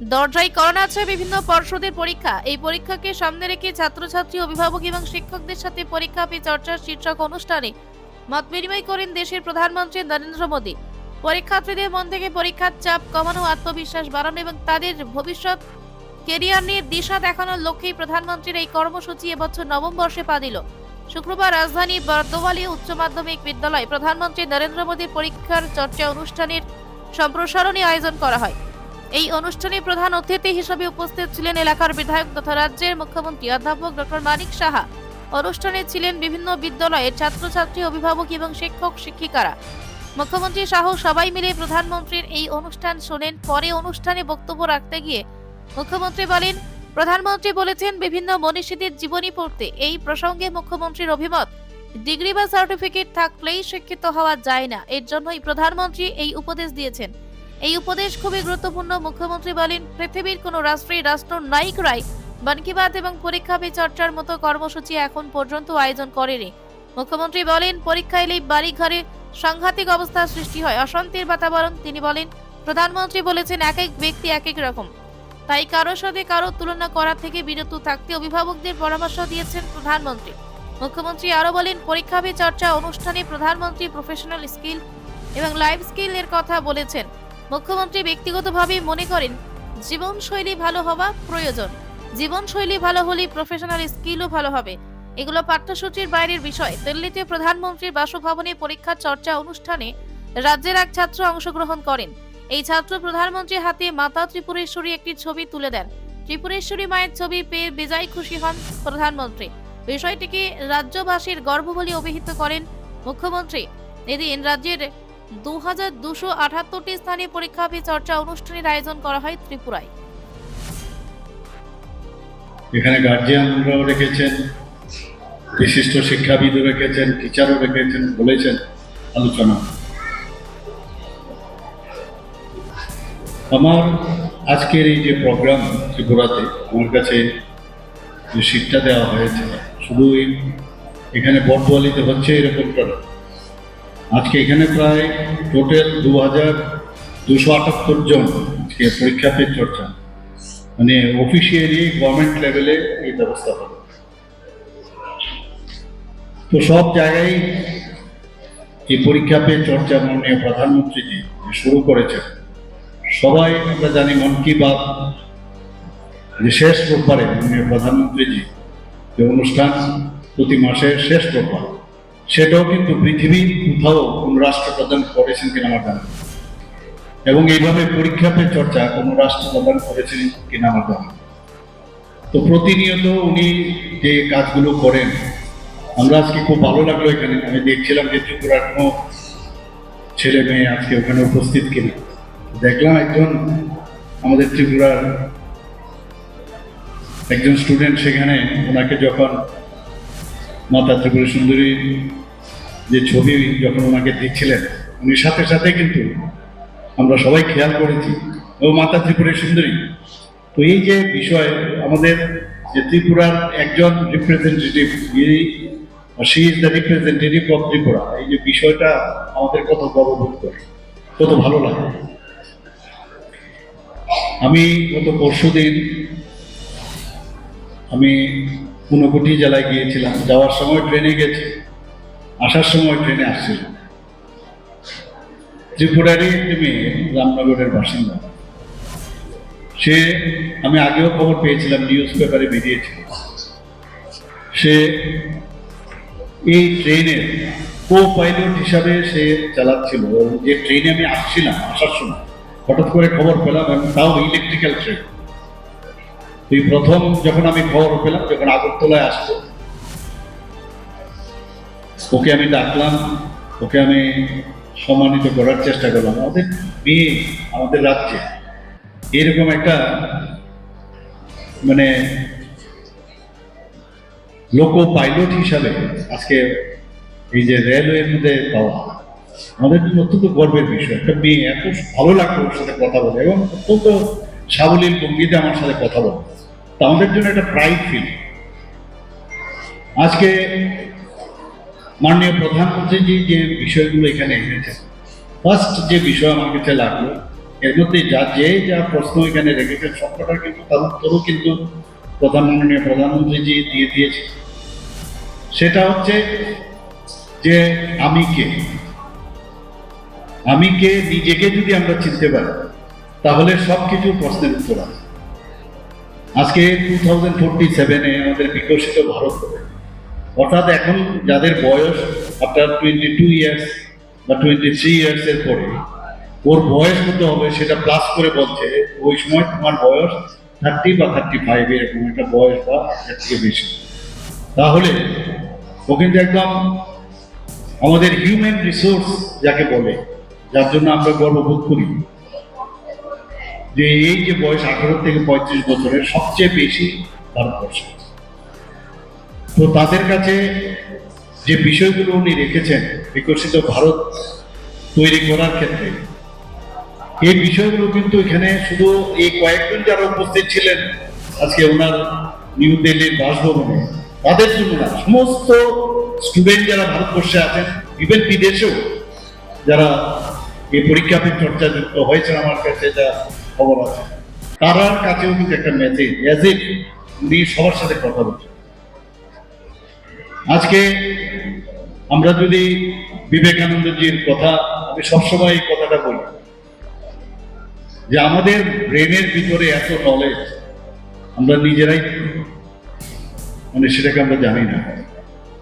দরজায় করোনা আছে বিভিন্ন পর্ষদের পরীক্ষা। এই পরীক্ষাকে সামনে রেখে ছাত্রছাত্রী, অভিভাবক এবং শিক্ষকদের সাথে পরীক্ষা পে চর্চার শীর্ষক অনুষ্ঠানে মত বিনিময় করেন দেশের প্রধানমন্ত্রী নরেন্দ্র মোদী। পরীক্ষার্থীদের মন থেকে পরীক্ষার চাপ কমানো, আত্মবিশ্বাস বাড়ানো এবং তাদের ভবিষ্যৎ কেরিয়ার নিয়ে দিশা দেখানোর লক্ষ্যেই প্রধানমন্ত্রীর এই কর্মসূচি এবছর নবম বর্ষে পা দিল। শুক্রবার রাজধানী বর্দোয়ালি উচ্চ মাধ্যমিক বিদ্যালয়ে প্রধানমন্ত্রী নরেন্দ্র মোদীর পরীক্ষার চর্চা অনুষ্ঠানের সম্প্রসারণী আয়োজন করা হয়। এই অনুষ্ঠানে প্রধান অতিথি হিসেবে উপস্থিত ছিলেন এলাকার বিধায়ক তথা রাজ্যের মুখ্যমন্ত্রী অধ্যাপক ডক্টর মানিক সাহা। অনুষ্ঠানে ছিলেন বিভিন্ন বিদ্যালয়ের ছাত্রছাত্রী অভিভাবক এবং শিক্ষক শিক্ষিকারা। মুখ্যমন্ত্রী সাহ সবাই মিলে প্রধানমন্ত্রীর এই অনুষ্ঠান শোনেন। পরে অনুষ্ঠানে বক্তব্য রাখতে গিয়ে মুখ্যমন্ত্রী বলেন, প্রধানমন্ত্রী বলেছেন বিভিন্ন মনীষীদের জীবনী পড়তে। এই প্রসঙ্গে মুখ্যমন্ত্রীর অভিমত, ডিগ্রি বা সার্টিফিকেট থাকলেই শিক্ষিত হওয়া যায় না। এর জন্যই প্রধানমন্ত্রী এই উপদেশ দিয়েছেন। এই উপদেশ খুবই গুরুত্বপূর্ণ। মুখ্যমন্ত্রী বলেন, পৃথিবীর কোনো রাষ্ট্র নায়িকরাই মন কি বাত এবং পরীক্ষা পে চর্চার মতো কর্মসূচি এখন পর্যন্ত আয়োজন করেনি। মুখ্যমন্ত্রী বলেন পরীক্ষা এলেই বাড়ি ঘরে সাংঘাতিক অবস্থার সৃষ্টি হয়, অশান্তির বাতাবরণ। তিনি বলেন, প্রধানমন্ত্রী বলেছেন, এক এক ব্যক্তি এক এক রকম। তাই কারোর সাথে কারও তুলনা করা থেকে বিরত থাকতে অভিভাবকদের পরামর্শ দিয়েছেন প্রধানমন্ত্রী। মুখ্যমন্ত্রী আরও বলেন, পরীক্ষা পে চর্চা অনুষ্ঠানে প্রধানমন্ত্রী প্রফেশনাল স্কিল এবং লাইফ স্কিল এর কথা বলেছেন। মুখ্যমন্ত্রী ব্যক্তিগতভাবে মনে করেন, জীবনশৈলী ভালো হওয়া প্রয়োজন। জীবনশৈলী ভালো হলে প্রফেশনাল স্কিলও ভালো হবে। এগুলো পাঠ্যসূচির বাইরের বিষয়। দিল্লিতে প্রধানমন্ত্রীর বাসভবনে পরীক্ষা চর্চা অনুষ্ঠানে রাজ্যের এক ছাত্র অংশগ্রহণ করেন। এই ছাত্র প্রধানমন্ত্রীর হাতে মাতা ত্রিপুরেশ্বরী একটি ছবি তুলে দেন। ত্রিপুরেশ্বরী মায়ের ছবি পেয়ে বেজায় খুশি হন প্রধানমন্ত্রী। বিষয়টিকে রাজ্যবাসীর গর্ব বলে অভিহিত করেন মুখ্যমন্ত্রী। এদিন রাজ্যের দু স্থানে পরীক্ষা চর্চা অনুষ্ঠানের আয়োজন করা হয় ত্রিপুরায় এখানে গার্জিয়ানরাও রেখেছেন, বিশিষ্ট শিক্ষাবিদও রেখেছেন টিচারও রেখেছেন, বলেছেন আলোচনা আমার আজকের এই যে প্রোগ্রাম ত্রিপুরাতে, আমার কাছে যে সিটটা দেওয়া হয়েছে, শুধু এখানে বটওয়ালিতে হচ্ছে এরকমটা। আজকে এখানে প্রায় টোটাল দু হাজার দুশো আটাত্তর জন আজকে পরীক্ষা পে চর্চা। মানে অফিসিয়ালি গভর্নমেন্ট লেভেলে এই ব্যবস্থা হবে। তো সব জায়গায় এই পরীক্ষা পে চর্চা মাননীয় প্রধানমন্ত্রীজি শুরু করেছেন, সবাই আমরা জানি মন কি বাত যে শেষ রোববারে মাননীয় প্রধানমন্ত্রীজি যে অনুষ্ঠান প্রতি মাসের শেষ রোববার সেটাও কিন্তু পৃথিবীর কোথাও কোন রাষ্ট্রপ্রধান করেছেন কিনা আমার জানা এবং এইভাবে পরীক্ষা পে চর্চা কোনো রাষ্ট্র প্রদান করেছেন কিনা আমার জানা তো প্রতিনিয়ত উনি যে কাজগুলো করেন, আমরা আজকে খুব ভালো লাগল এখানে। আমি দেখছিলাম যে ত্রিপুরার কোনো ছেলে মেয়ে আজকে ওখানে উপস্থিত কিনা। দেখলাম একজন আমাদের ত্রিপুরার একজন স্টুডেন্ট সেখানে ওনাকে যখন মাতা ত্রিপুরা সুন্দরী যে ছবি যখন ওনাকে দিচ্ছিলেন উনি সাথে সাথে কিন্তু আমরা সবাই খেয়াল করেছি। ও মাতা ত্রিপুরা সুন্দরী। তো এই যে বিষয়, আমাদের যে ত্রিপুরার একজন representative she is the representative of Tripura. এই যে বিষয়টা আমাদের কত গর্ববোধ করে, কত ভালো লাগে। আমি গত পরশু দিন, আমি ঊনকোটি জেলায় গিয়েছিলাম। যাওয়ার সময় ট্রেনে গেছি। আসার সময় ট্রেনে আসছিলাম ত্রিপুরারই একটি মেয়ে, রামনগরের বাসিন্দা। সে, আমি আগেও খবর পেয়েছিলাম, নিউজ পেপারে বেরিয়েছিল। সে এই ট্রেনের কো পাইলট হিসাবে সে চালাচ্ছিল। যে ট্রেনে আমি আসছিলাম আসার সময়, হঠাৎ করে খবর পেলাম এবং তাও ইলেকট্রিক্যাল ট্রেন এই প্রথম যখন আমি খবর পেলাম, যখন আগরতলায় আসতো ওকে আমি ডাকলাম, ওকে আমি সম্মানিত করার চেষ্টা করলাম। আমাদের মেয়ে আমাদের রাজ্যে। এরকম একটা মানে লোকো পাইলট হিসাবে আজকে এই যে রেলওয়ের মধ্যে পাওয়া। আমাদের জন্য অত্যন্ত গর্বের বিষয়। একটা মেয়ে এত ভালো লাগল ওর সাথে কথা বলে এবং অত্যন্ত সাবলীল ভঙ্গিতে আমার সাথে কথা বলে। তা আমাদের জন্য একটা প্রাইড ফিল আজকে মাননীয় প্রধানমন্ত্রীজি যে বিষয়গুলো এখানে এনেছেন ফার্স্ট যে বিষয় আমার কাছে লাগল, এর মধ্যে যা যে যা প্রশ্ন এখানে রেখেছেন, সবকটা কিন্তু তার উত্তরও কিন্তু প্রধান মাননীয় প্রধানমন্ত্রীজি দিয়ে দিয়েছে। সেটা হচ্ছে যে আমি কে? আমি কে নিজেকে যদি আমরা চিনতে পারি, তাহলে সব কিছু প্রশ্নের উত্তর আছে। আজকে টু থাউজেন্ড ফোরটি সেভেনে আমাদের বিকশিত ভারত হবে। অর্থাৎ এখন যাদের বয়স আপনার টোয়েন্টি টু ইয়ার্স বা টোয়েন্টি থ্রি ইয়ার্স এর পরে, ওর বয়স কত হবে সেটা প্লাস করে বলছে, ওই সময় তোমার বয়স থার্টি বা থার্টি ফাইভ এরকম একটা বয়স বা এর থেকে বেশি। তাহলে ও কিন্তু একদম আমাদের হিউম্যান রিসোর্স যাকে বলে, যার জন্য আমরা গর্ববোধ করি। যে এই যে বয়স আঠারো থেকে পঁয়ত্রিশ বছরের সবচেয়ে বেশি ভারতবর্ষে তো তাদের কাছে যে বিষয়গুলো উনি রেখেছেন, বিকশিত ভারত তৈরি করার ক্ষেত্রে, এই বিষয়গুলো কিন্তু এখানে শুধু এই কয়েকজন যারা উপস্থিত ছিলেন, আজকে ওনার নিউ দিল্লির বাসভবনে, তাদের জন্য না, সমস্ত স্টুডেন্ট যারা ভারতবর্ষে আছেন ইভেন বিদেশেও যারা এই পরীক্ষা পে চর্চা যুক্ত হয়েছে আমার কাছে যা খবর আছে। তারার কাছেও কিন্তু একটা মেসেজ অ্যাজ ইফ উনি সবার সাথে কথা বলছেন। আজকে আমরা যদি বিবেকানন্দজির কথা, আমি সবসময় এই কথাটা বলি, যে আমাদের ব্রেনের ভিতরে এত নলেজ আমরা নিজেরাই মানে সেটাকে আমরা জানি না।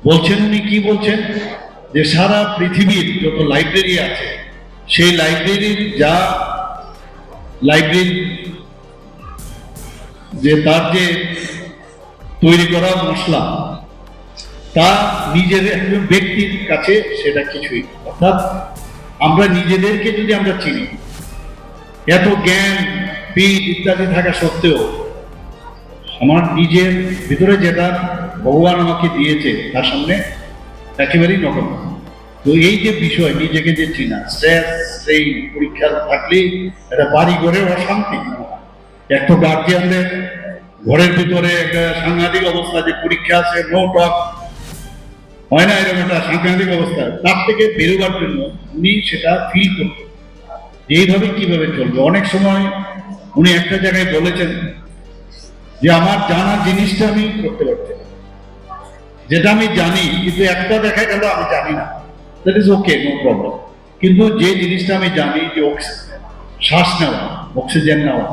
বলছেন উনি, কি বলছেন? যে সারা পৃথিবীর যত লাইব্রেরি আছে, সেই লাইব্রেরির যা লাইব্রেরি যে তার যে তৈরি করা মশলা তা নিজের একজন ব্যক্তির কাছে সেটা কিছুই অর্থাৎ আমরা নিজেদেরকে যদি আমরা চিনি, এত জ্ঞান, বীজ ইত্যাদি থাকা সত্ত্বেও আমার নিজের ভিতরে যেটা ভগবান আমাকে দিয়েছে, তার সামনে একেবারেই নকল তো এই যে বিষয়, নিজেকে যে চিনা স্ট্রেস সেই পরীক্ষা থাকলেই একটা বাড়ি ঘরে অশান্তি। এক গার্জিয়ানদের ঘরের ভিতরে একটা সাংঘাতিক অবস্থা, যে পরীক্ষা আছে নো টক হয় না এরকম একটা সাংঘাতিক অবস্থা, তার থেকে বেরোবার জন্য উনি সেটা ফিল করতেন। এইভাবে কীভাবে চলবে? অনেক সময় উনি একটা জায়গায় বলেছেন যে, আমার জানা জিনিসটা আমি করতে পারছি। যেটা আমি জানি, কিন্তু একটা দেখা গেল আমি জানি না? That is okay no problem কিন্তু যে জিনিসটা আমি জানি যে অক্সিজেন শ্বাস নেওয়া, অক্সিজেন নেওয়া